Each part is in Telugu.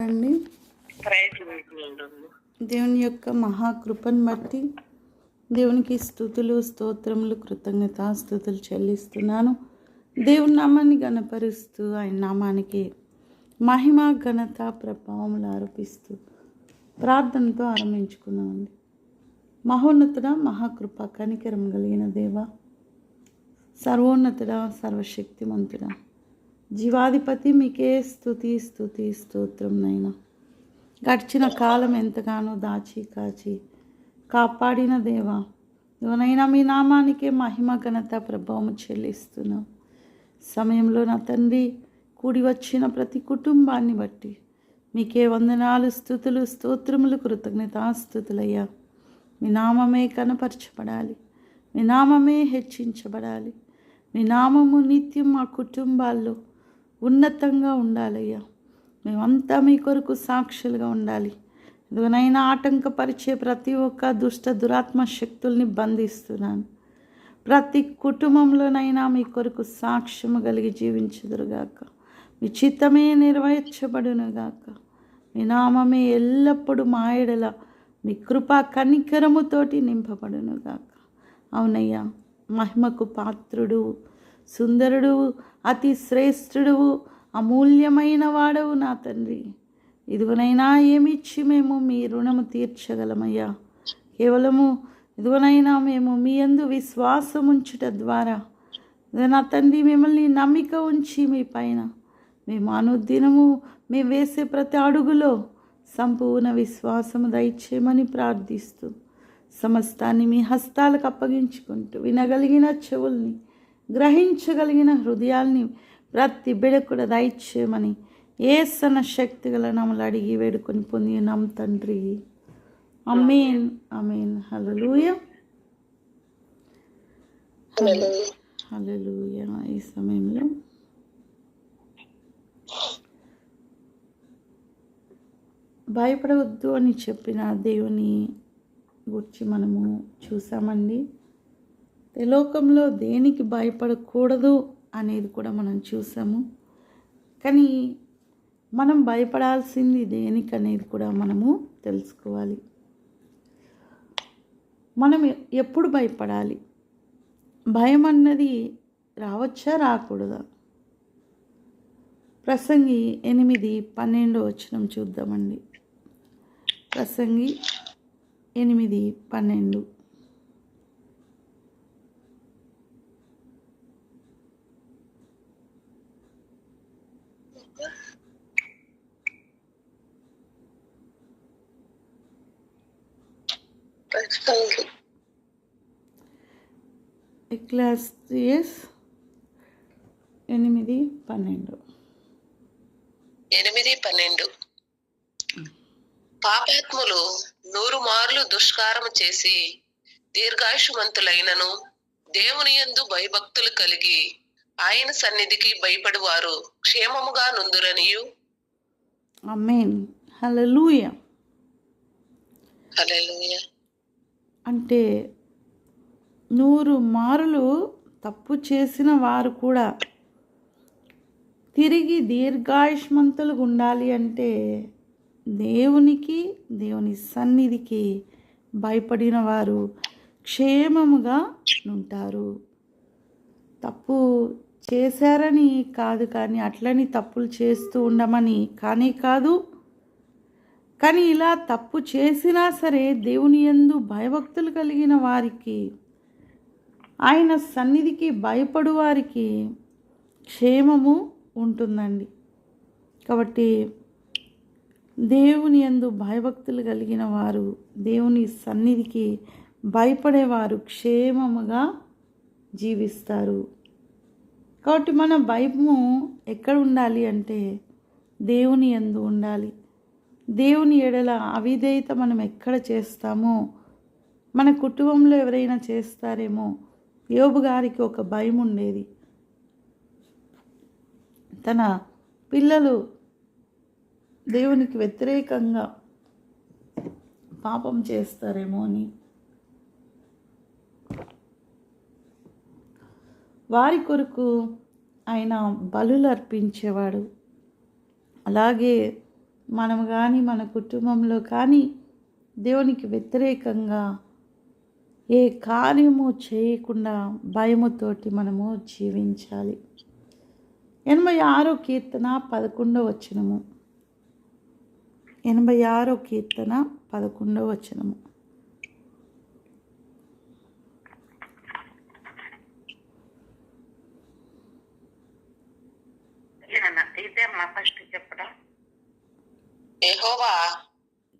అండి దేవుని యొక్క మహాకృపను బట్టి దేవునికి స్థుతులు స్తోత్రములు కృతజ్ఞత స్థుతులు చెల్లిస్తున్నాను. దేవుని నామాన్ని గణపరుస్తూ ఆయన నామానికి మహిమ ఘనత ప్రభావములు ఆరోపిస్తూ ప్రార్థనతో ఆరంభించుకున్నామండి మహోన్నతుడ మహాకృప కనికరం కలిగిన దేవ సర్వోన్నతుడ సర్వశక్తిమంతుడా జీవాధిపతి మీకే స్థుతి స్థుతి స్తోత్రం నైనా. గడిచిన కాలం ఎంతగానో దాచి కాచి కాపాడిన దేవా ఇవనైనా మీ నామానికే మహిమ ఘనత ప్రభావం చెల్లిస్తున్నాం. సమయంలో నా తండ్రి కూడి వచ్చిన ప్రతి కుటుంబాన్ని బట్టి మీకే వందనాలు స్థుతులు స్తోత్రములు కృతజ్ఞతాస్థుతులయ్యా. మీ నామమే కనపరచబడాలి మీ నామమే హెచ్చించబడాలి. మీ నామము నిత్యం మా కుటుంబాల్లో ఉన్నతంగా ఉండాలయ్యా. మేమంతా మీ కొరకు సాక్షులుగా ఉండాలి. ఇదిగోనైనా ఆటంకపరిచే ప్రతి ఒక్క దుష్ట దురాత్మ శక్తుల్ని బంధిస్తున్నాను. ప్రతి కుటుంబంలోనైనా మీ కొరకు సాక్ష్యము కలిగి జీవించుదురుగాక. మీ చిత్తమే నిర్వహించబడునుగాక మీ నామమే ఎల్లప్పుడూ మాయడల మీ కృపా కనికరముతోటి నింపబడునుగాక. అవునయ్యా మహిమకు పాత్రుడు సుందరుడు అతి శ్రేష్ఠుడు అమూల్యమైన వాడవు నా తండ్రి. ఇదిగోనైనా ఏమిచ్చి మేము మీ రుణము తీర్చగలమయ్యా? కేవలము ఇదిగోనైనా మేము మీ యందు విశ్వాసం ఉంచుట ద్వారా నా తండ్రి మిమ్మల్ని నమ్మిక ఉంచి మీ పైన. మేము అనుదినము మేము వేసే ప్రతి అడుగులో సంపూర్ణ విశ్వాసము దయచేయమని ప్రార్థిస్తూ సమస్తాన్ని మీ హస్తాలకు అప్పగించుకుంటూ వినగలిగిన చెవుల్ని గ్రహించగలిగిన హృదయాల్ని ప్రతి బిడ కూడా దయచేయమని ఏసన శక్తి గల నమ్మలు అడిగి వేడుకొని పొంది నమ్ తండ్రి. అమీన్ అమీన్. హలలుయ హలలుయ ఈ సమయంలో భయపడవద్దు అని చెప్పిన దేవుని గురించి మనము చూసామండి. ఈ లోకంలో దేనికి భయపడకూడదు అనేది కూడా మనం చూసాము. కానీ మనం భయపడాల్సింది దేనికి అనేది కూడా మనము తెలుసుకోవాలి. మనం ఎప్పుడు భయపడాలి? భయం అన్నది రావచ్చా రాకూడదా? ప్రసంగి ఎనిమిది పన్నెండు వచ్చినం చూద్దామండి. ప్రసంగి ఎనిమిది పన్నెండు. ఎక్లాసియస్ ఎనిమిది పన్నెండు. ఎనిమిది పన్నెండు. పాపాత్ములు నూరు మార్లు దుష్కారము చేసి దీర్ఘాయుషుమంతులైనను దేవుని యందు భయభక్తులు కలిగి ఆయన సన్నిధికి భయపడువారు క్షేమముగా నుందురనియు. అమేన్ హలలుయ అంటే నూరు మారులు తప్పు చేసిన వారు కూడా తిరిగి దీర్ఘాయుష్మంతులుగా ఉండాలి అంటే దేవునికి దేవుని సన్నిధికి భయపడిన వారు క్షేమముగా ఉంటారు. తప్పు చేశారని కాదు కానీ అట్లని తప్పులు చేస్తూ ఉండమని కానీ కాదు. కానీ ఇలా తప్పు చేసినా సరే దేవుని యందు భయభక్తులు కలిగిన వారికి ఆయన సన్నిధికి భయపడువారికి క్షేమము ఉంటుందండి. కాబట్టి దేవుని యందు భయభక్తులు కలిగిన వారు దేవుని సన్నిధికి భయపడేవారు క్షేమముగా జీవిస్తారు. కాబట్టి మన భయము ఎక్కడ ఉండాలి అంటే దేవుని యందు ఉండాలి. దేవుని ఎడల అవిధేయత మనం ఎక్కడ చేస్తామో మన కుటుంబంలో ఎవరైనా చేస్తారేమో యోబు గారికి ఒక భయం ఉండేది. తన పిల్లలు దేవునికి వ్యతిరేకంగా పాపం చేస్తారేమో అని. వారి కొరకు ఆయన బలులు అర్పించేవాడు అలాగే మనం కానీ మన కుటుంబంలో కానీ దేవునికి వ్యతిరేకంగా ఏ కార్యము చేయకుండా భయముతోటి మనము జీవించాలి. ఎనభై ఆరో కీర్తన పదకొండో వచనము. ఎనభై ఆరో కీర్తన పదకొండో వచనము.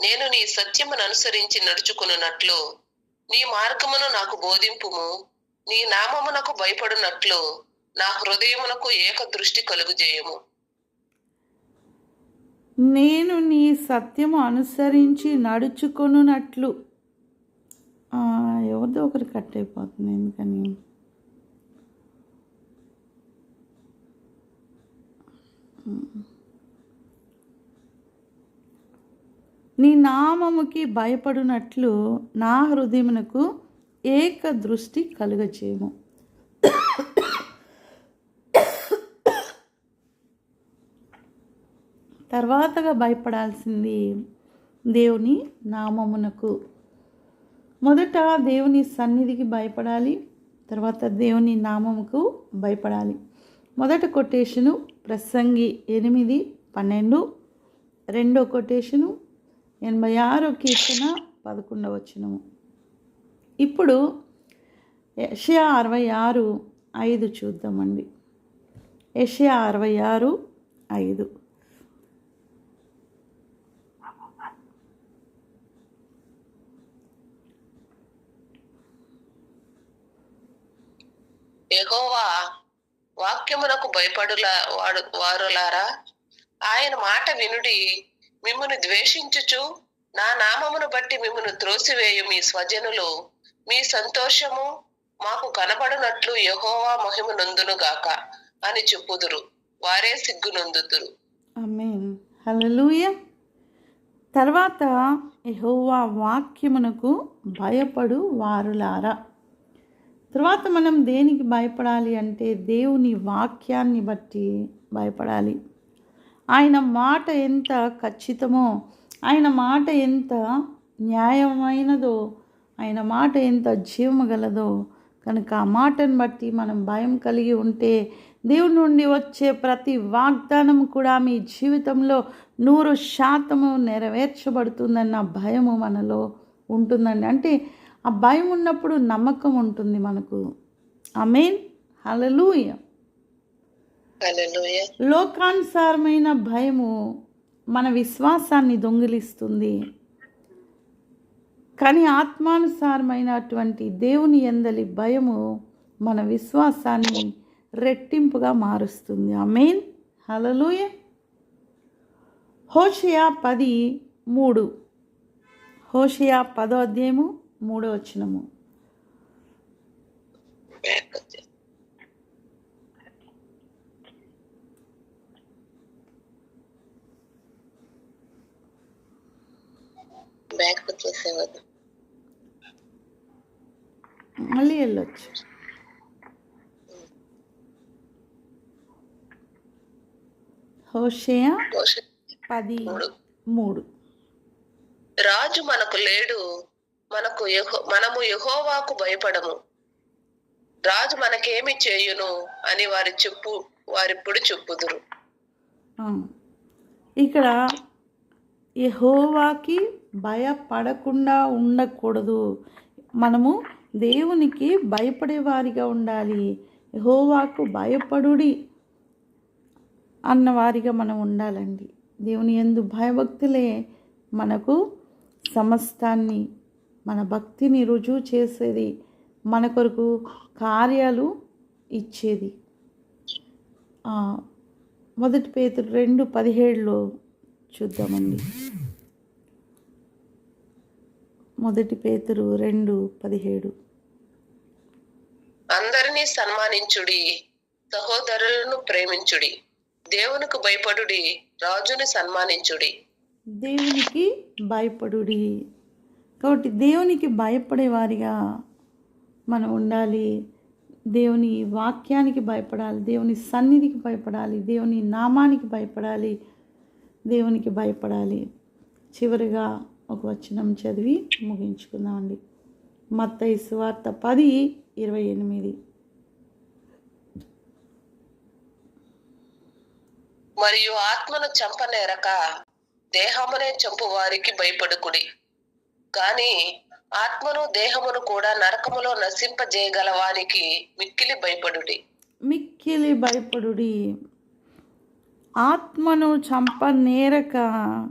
నేను నీ సత్యమును అనుసరించి నడుచుకున్నట్లు నీ మార్గమును నాకు బోధింపుము. నీ నామమునకు భయపడినట్లు నా హృదయమునకు ఏక దృష్టి కలుగుజేయము. నేను నీ సత్యము అనుసరించి నడుచుకొనున్నట్లు. ఎవరిదో ఒకరు కట్ అయిపోతుంది ఎందుకని? నీ నామముకి భయపడినట్లు నా హృదయమునకు ఏక దృష్టి కలుగచేయము. తర్వాతగా భయపడాల్సింది దేవుని నామమునకు. మొదట దేవుని సన్నిధికి భయపడాలి తర్వాత దేవుని నామముకు భయపడాలి. మొదట కొటేషను ప్రసంగి ఎనిమిది పన్నెండు రెండో కొటేషను ఎనభై ఆరో కీర్తన పదకొండవ వచనము. ఇప్పుడు యషయా అరవై ఆరు ఐదు చూద్దామండి. యషయా అరవై ఆరు ఐదు. ఎగోవా వాక్యమునకు భయపడులా వాడు వారులారా ఆయన మాట వినుడి. మిమ్మును ద్వేషించుచు నా నామమును బట్టి మిమ్మును త్రోసివేయు మీ స్వజనులు. మీ సంతోషము మాకు కనబడునట్లు యహోవా మహిమ నొందును గాక అని చెప్పుదురు. వారే సిగ్గు నొందుతురు తర్వాత యహోవా వాక్యమునకు భయపడు వారులారా. తర్వాత మనం దేనికి భయపడాలి అంటే దేవుని వాక్యాన్ని బట్టి భయపడాలి. ఆయన మాట ఎంత ఖచ్చితమో ఆయన మాట ఎంత న్యాయమైనదో ఆయన మాట ఎంత జీవము గలదో కనుక ఆ మాటను బట్టి మనం భయం కలిగి ఉంటే దేవుని నుండి వచ్చే ప్రతి వాగ్దానం కూడా మీ జీవితంలో నూరు శాతము నెరవేర్చబడుతుందన్న భయము మనలో ఉంటుందండి. అంటే ఆ భయం ఉన్నప్పుడు నమ్మకం ఉంటుంది మనకు. I mean hallelujah. లోకానుసారమైన భయము మన విశ్వాసాన్ని దొంగిలిస్తుంది. కానీ ఆత్మానుసారమైనటువంటి దేవుని ఎందలి భయము మన విశ్వాసాన్ని రెట్టింపుగా మారుస్తుంది. ఆమెన్ హలలుయ హోషయా పది మూడు. హోషయా పదో అధ్యాయము మూడో వచనము. బ్యాక్ వచ్చేసేవారు మళ్ళీ వెళ్ళొచ్చు. హోషయా పది మూడు. రాజు మనకు లేడు. మనకు మనము యెహోవాకు భయపడము. రాజు మనకేమి చేయును అని వారి చెప్పు వారిప్పుడు చెప్పుదురు. ఇక్కడ యెహోవాకి భయపడకుండా ఉండకూడదు. మనము దేవునికి భయపడేవారిగా ఉండాలి. హోవాకు భయపడుడి అన్నవారిగా మనం ఉండాలండి. దేవుని ఎందు భయభక్తులే మనకు సమస్తాన్ని మన భక్తిని రుజువు చేసేది మన కొరకు కార్యాలు ఇచ్చేది. మొదటి పేతురు రెండు పదిహేడులో చూద్దామండి. మొదటి పేతురు రెండు పదిహేడు. అందరినీ సన్మానించుడి సహోదరులను ప్రేమించుడి దేవునికి భయపడుడి రాజుని సన్మానించుడి. దేవునికి భయపడుడి. కాబట్టి దేవునికి భయపడేవారిగా మనం ఉండాలి. దేవుని వాక్యానికి భయపడాలి దేవుని సన్నిధికి భయపడాలి దేవుని నామానికి భయపడాలి దేవునికి భయపడాలి. చివరిగా ఒక వచనం చదివి ముగించుకుందామండి. మత్తయి సువార్త పది ఇరవై ఎనిమిది. మరియు ఆత్మను చంపనేరక దేహమునే చంపు వారికి భయపడుకుడి. కాని ఆత్మను దేహమును కూడా నరకములో నశింపజేయగల వానికి మిక్కిలి భయపడుడి. మిక్కిలి భయపడుడి. ఆత్మను చంప నేరక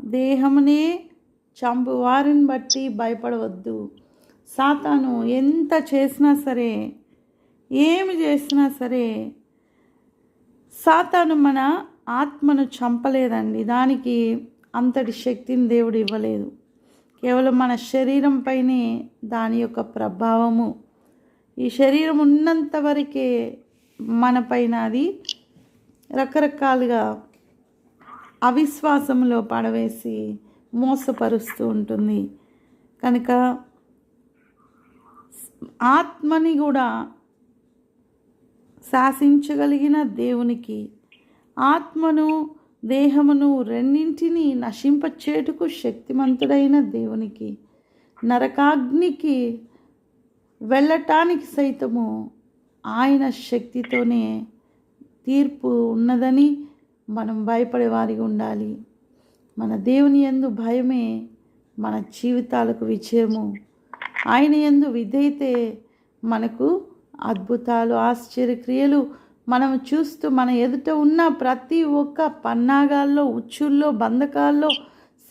దేహమునే చంపువారిని బట్టి భయపడవద్దు. సాతాను ఎంత చేసినా సరే ఏమి చేసినా సరే సాతాను మన ఆత్మను చంపలేదండి. దానికి అంతటి శక్తిని దేవుడు ఇవ్వలేదు. కేవలం మన శరీరం పైనే దాని యొక్క ప్రభావము. ఈ శరీరం ఉన్నంత వరకే మన పైన అది రకరకాలుగా అవిశ్వాసంలో పడవేసి మోసపరుస్తూ ఉంటుంది. కనుక ఆత్మని కూడా శాసించగలిగిన దేవునికి ఆత్మను దేహమును రెండింటిని నశింపచేటుకు శక్తిమంతుడైన దేవునికి నరకాగ్నికి వెళ్ళటానికి సైతము ఆయన శక్తితోనే తీర్పు ఉన్నదని మనం భయపడే వారిగా ఉండాలి. మన దేవుని యందు భయమే మన జీవితాలకు విజయము. ఆయన ఎందు విధైతే మనకు అద్భుతాలు ఆశ్చర్యక్రియలు మనం చూస్తూ మన ఎదుట ఉన్న ప్రతి ఒక్క పన్నాగాల్లో ఉచ్చుల్లో బంధకాల్లో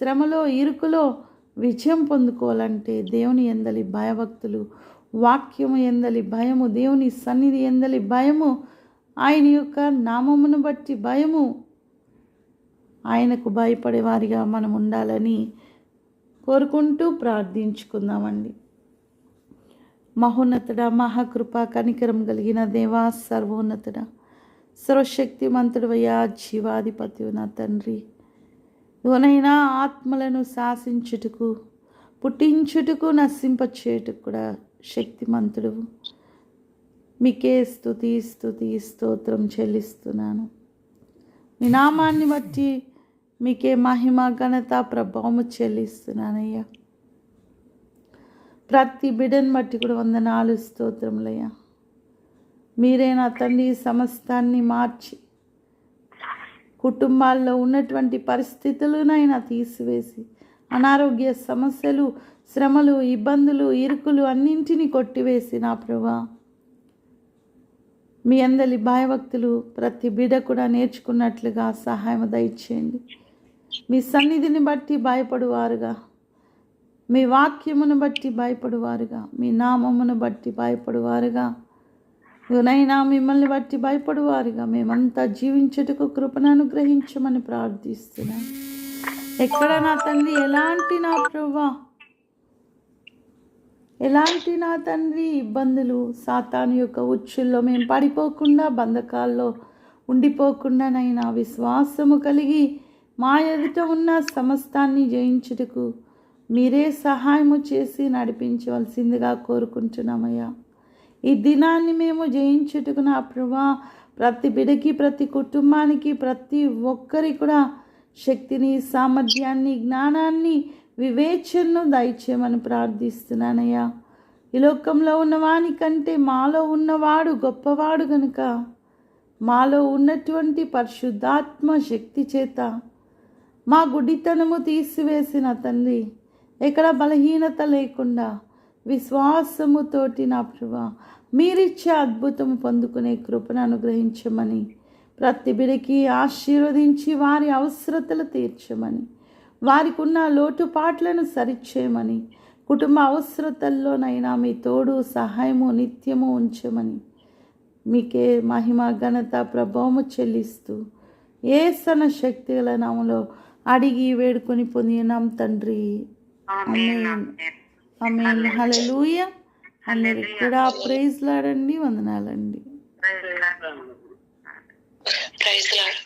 శ్రమలో ఇరుకులో విజయం పొందుకోవాలంటే దేవుని ఎందలి భయభక్తులు వాక్యము ఎందలి భయము దేవుని సన్నిధి ఎందలి భయము ఆయన యొక్క నామమును బట్టి భయము. ఆయనకు భయపడే వారిగా మనం ఉండాలని కోరుకుంటూ ప్రార్థించుకుందామండి. మహోన్నతుడ మహాకృప కనికరం కలిగిన దేవా సర్వోన్నతుడ సర్వశక్తిమంతుడవయ్యా జీవాధిపతి నా తండ్రి. ఎవరైనా ఆత్మలను శాసించుటకు పుట్టించుటకు నశింపచేయుటకు కూడా శక్తిమంతుడు మీకే స్థుతి స్థుతి స్తోత్రం చెల్లిస్తున్నాను. మీ నామాన్ని బట్టి మీకే మహిమ ఘనత ప్రభావము చెల్లిస్తున్నానయ్యా. ప్రతి బిడ్డను బట్టి కూడా వందనాలు స్తోత్రములయ్యా. మీరే నా తండ్రి సమస్తాన్ని మార్చి కుటుంబాల్లో ఉన్నటువంటి పరిస్థితులనైనా తీసివేసి అనారోగ్య సమస్యలు శ్రమలు ఇబ్బందులు ఇరుకులు అన్నింటినీ కొట్టివేసి నా ప్రభా. మీ అందరి భయభక్తులు ప్రతి బిడ కూడా నేర్చుకున్నట్లుగా సహాయం దయచేయండి. మీ సన్నిధిని బట్టి భయపడువారుగా. మీ వాక్యమును బట్టి భయపడువారుగా. మీ నామమును బట్టి భయపడువారుగా. నైనా మిమ్మల్ని బట్టి భయపడువారుగా. మేమంతా జీవించుటకు కృపను అనుగ్రహించమని ప్రార్థిస్తున్నాం. ఎక్కడ నా తండ్రి? ఎలాంటి నా ప్రభా ఎలాంటి నా తండ్రి? ఇబ్బందులు సాతాను యొక్క ఉచ్చుల్లో మేము పడిపోకుండా బంధకాల్లో ఉండిపోకుండానైనా విశ్వాసము కలిగి మా ఎదుట ఉన్న సమస్తాన్ని జయించుటకు మీరే సహాయము చేసి నడిపించవలసిందిగా కోరుకుంటున్నామయ్యా. ఈ దినాన్ని మేము జయించుటకు నా ప్రభా ప్రతి బిడకి ప్రతి కుటుంబానికి ప్రతి ఒక్కరి కూడా శక్తిని సామర్థ్యాన్ని జ్ఞానాన్ని వివేచనను దయచేయమని ప్రార్థిస్తున్నానయ్యా. ఈ లోకంలో ఉన్నవాని కంటే మాలో ఉన్నవాడు గొప్పవాడు గనుక మాలో ఉన్నటువంటి పరిశుద్ధాత్మ శక్తి చేత మా గుడితనము తీసివేసిన తండ్రి ఎక్కడ బలహీనత లేకుండా విశ్వాసముతోటి నా ప్రభా మీరిచ్చే అద్భుతం పొందుకునే కృపను అనుగ్రహించమని ప్రతి బిడికి ఆశీర్వదించి వారి అవసరతలు తీర్చమని వారికి ఉన్న లోటుపాట్లను సరిచేయమని కుటుంబ అవసరతల్లోనైనా మీ తోడు సహాయము నిత్యము ఉంచమని మీకే మహిమ ఘనత ప్రభావము చెల్లిస్తూ ఏ సన శక్తి గల నామలో అడిగి వేడుకొని పొందినాం తండ్రి. ఆమె హలలుయ అందరికి కూడా ప్రైజ్ లాడండి వందనాలండి. Praise lord